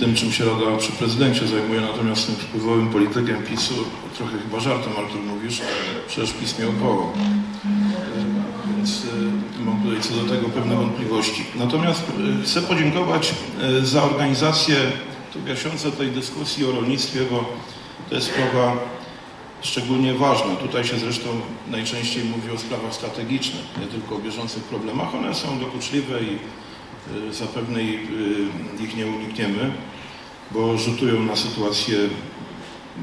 tym, czym się Rada przy prezydencie zajmuje, natomiast tym wpływowym politykiem PiSu, trochę chyba żartem, Artur, mówisz, przecież PiS miał koło. E, Więc e, mam tutaj co do tego pewne wątpliwości. Natomiast e, chcę podziękować e, za organizację tu tej dyskusji o rolnictwie, bo to jest sprawa szczególnie ważna. Tutaj się zresztą najczęściej mówi o sprawach strategicznych, nie tylko o bieżących problemach. One są dokuczliwe i zapewne i, y, ich nie unikniemy, bo rzutują na sytuację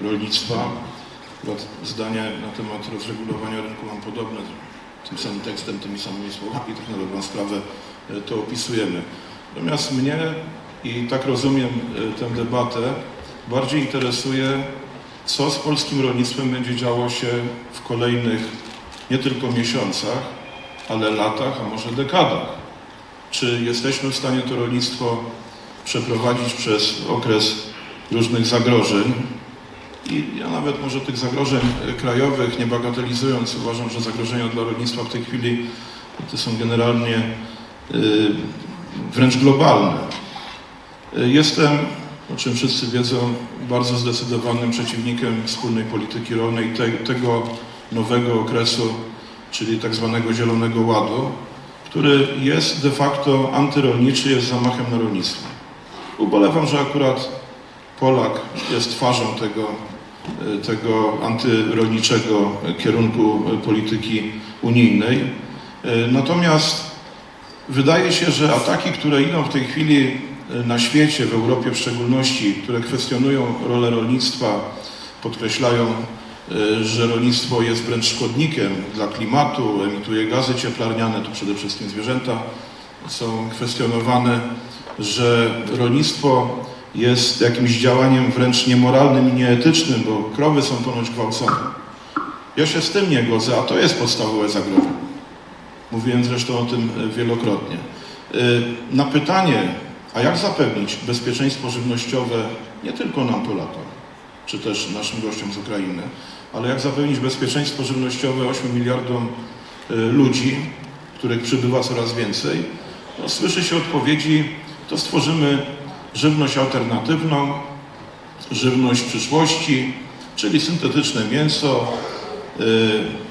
rolnictwa. Zdania na temat rozregulowania rynku mam podobne, tym samym tekstem, tymi samymi słowami, tak na dobrą sprawę y, to opisujemy. Natomiast mnie, i tak rozumiem tę debatę, bardziej interesuje co z polskim rolnictwem będzie działo się w kolejnych nie tylko miesiącach, ale latach, a może dekadach. Czy jesteśmy w stanie to rolnictwo przeprowadzić przez okres różnych zagrożeń? I ja nawet może tych zagrożeń e, krajowych nie bagatelizując, uważam, że zagrożenia dla rolnictwa w tej chwili to są generalnie y, wręcz globalne. Y, Jestem o czym wszyscy wiedzą, bardzo zdecydowanym przeciwnikiem wspólnej polityki rolnej, te, tego nowego okresu, czyli tak zwanego Zielonego Ładu, który jest de facto antyrolniczy, jest zamachem na rolnictwo. Ubolewam, że akurat Polak jest twarzą tego, e, tego antyrolniczego kierunku e, polityki unijnej. E, Natomiast wydaje się, że ataki, które idą w tej chwili na świecie, w Europie w szczególności, które kwestionują rolę rolnictwa, podkreślają, że rolnictwo jest wręcz szkodnikiem dla klimatu, emituje gazy cieplarniane, to przede wszystkim zwierzęta są kwestionowane, że rolnictwo jest jakimś działaniem wręcz niemoralnym i nieetycznym, bo krowy są ponoć gwałcone. Ja się z tym nie godzę, a to jest podstawowe zagrożenie. Mówiłem zresztą o tym e, wielokrotnie. E, Na pytanie, a jak zapewnić bezpieczeństwo żywnościowe nie tylko nam Polakom, czy też naszym gościom z Ukrainy, ale jak zapewnić bezpieczeństwo żywnościowe 8 miliardom e, ludzi, których przybywa coraz więcej, no, słyszy się odpowiedzi, to stworzymy żywność alternatywną, żywność przyszłości, czyli syntetyczne mięso, y,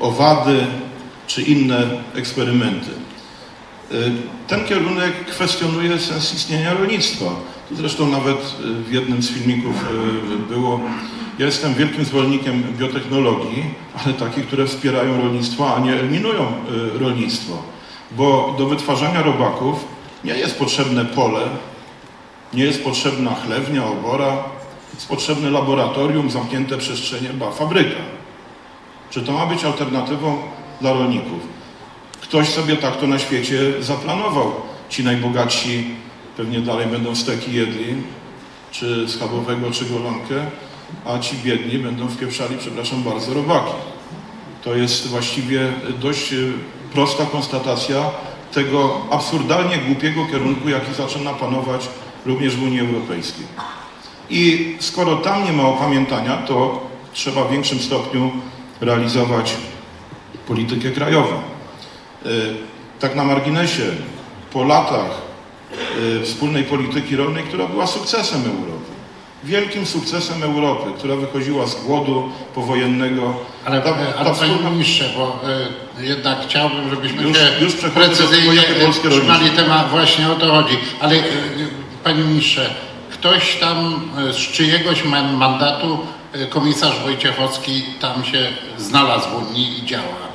owady czy inne eksperymenty. Y, Ten kierunek kwestionuje sens istnienia rolnictwa. Tu zresztą nawet y, w jednym z filmików y, było, ja jestem wielkim zwolennikiem biotechnologii, ale takich, które wspierają rolnictwo, a nie eliminują rolnictwo. Bo do wytwarzania robaków nie jest potrzebne pole, nie jest potrzebna chlewnia, obora, jest potrzebne laboratorium, zamknięte przestrzenie, ba, fabryka. Czy to ma być alternatywą dla rolników? Ktoś sobie tak to na świecie zaplanował. Ci najbogatsi pewnie dalej będą steki jedli, czy schabowego, czy golonkę, a ci biedni będą wpieprzali, przepraszam bardzo, robaki. To jest właściwie dość e, prosta konstatacja tego absurdalnie głupiego kierunku, jaki zaczyna panować również w Unii Europejskiej. I skoro tam nie ma opamiętania, to trzeba w większym stopniu realizować politykę krajową. E, Tak na marginesie, po latach e, wspólnej polityki rolnej, która była sukcesem Europy, wielkim sukcesem Europy, która wychodziła z głodu powojennego. Ale, Ta- ale ta panie wspólna- ministrze, bo y, jednak chciałbym, żebyśmy Już- się już precyzyjnie y, trzymali temat, właśnie o to chodzi. Ale y, y, panie ministrze, ktoś tam y, z czyjegoś man, mandatu y, komisarz Wojciechowski tam się znalazł w Unii i działa.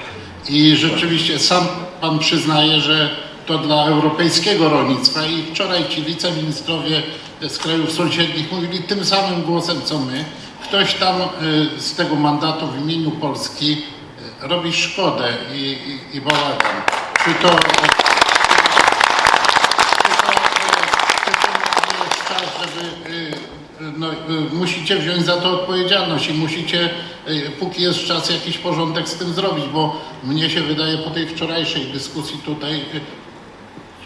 I rzeczywiście sam pan przyznaje, że to dla europejskiego rolnictwa i wczoraj ci wiceministrowie z krajów sąsiednich mówili tym samym głosem co my. Ktoś tam y, z tego mandatu w imieniu Polski y, robi szkodę i, i, i bałagan. Czy to, czy to nie jest czas, żeby y, y, no, y, musicie wziąć za to odpowiedzialność i musicie, y, póki jest czas, jakiś porządek z tym zrobić, bo mnie się wydaje po tej wczorajszej dyskusji tutaj, y,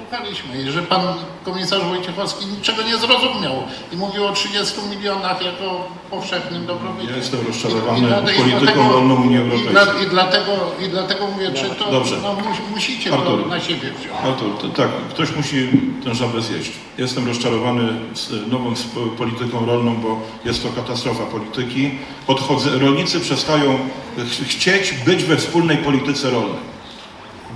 słuchaliśmy i że pan komisarz Wojciechowski niczego nie zrozumiał i mówił o 30 milionach jako powszechnym dobrobycie. Ja jestem I- rozczarowany i i polityką dlatego- rolną Unii I, Europejskiej. dla, i, dlatego, I dlatego mówię, czy to Dobrze. no, mus- musicie Artur. to na siebie wziąć. Artur, to, tak, ktoś musi tę żabę zjeść. Jestem rozczarowany z nową polityką rolną, bo jest to katastrofa polityki. Podchodzę, rolnicy przestają ch- chcieć być we wspólnej polityce rolnej,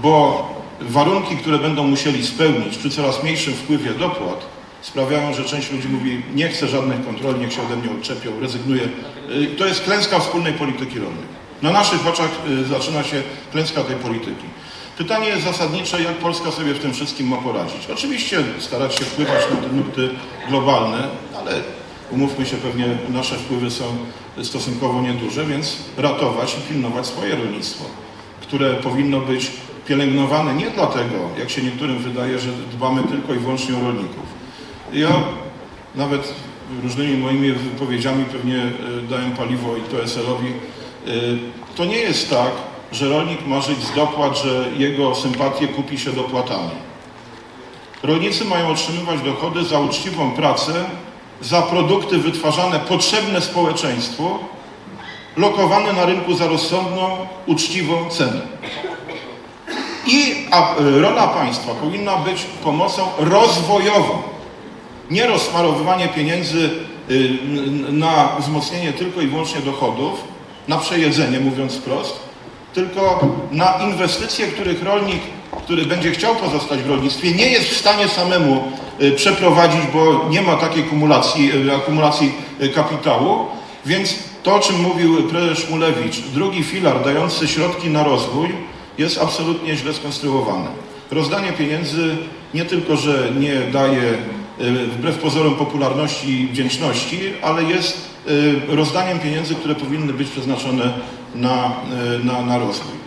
bo warunki, które będą musieli spełnić przy coraz mniejszym wpływie dopłat, sprawiają, że część ludzi mówi, nie chcę żadnych kontroli, niech się ode mnie odczepią, rezygnuję. Y, To jest klęska wspólnej polityki rolnej. Na naszych oczach y, zaczyna się klęska tej polityki. Pytanie jest zasadnicze, jak Polska sobie w tym wszystkim ma poradzić. Oczywiście starać się wpływać na te nurty globalne, ale umówmy się, pewnie nasze wpływy są stosunkowo nieduże, więc ratować i pilnować swoje rolnictwo, które powinno być pielęgnowane nie dlatego, jak się niektórym wydaje, że dbamy tylko i wyłącznie o rolników. Ja nawet różnymi moimi wypowiedziami pewnie e, daję paliwo i PSL-owi. E, To nie jest tak, że rolnik ma żyć z dopłat, że jego sympatię kupi się dopłatami. Rolnicy mają otrzymywać dochody za uczciwą pracę, za produkty wytwarzane potrzebne społeczeństwu, lokowane na rynku za rozsądną, uczciwą cenę. I rola państwa powinna być pomocą rozwojową, nie rozsmarowywanie pieniędzy y, na wzmocnienie tylko i wyłącznie dochodów, na przejedzenie, mówiąc wprost, tylko na inwestycje, których rolnik, który będzie chciał pozostać w rolnictwie, nie jest w stanie samemu y, przeprowadzić, bo nie ma takiej kumulacji, y, akumulacji kapitału. Więc to, o czym mówił prezes Szmulewicz, drugi filar dający środki na rozwój, jest absolutnie źle skonstruowany. Rozdanie pieniędzy nie tylko, że nie daje y, wbrew pozorom popularności i wdzięczności, ale jest y, rozdaniem pieniędzy, które powinny być przeznaczone na, y, na, na rozwój.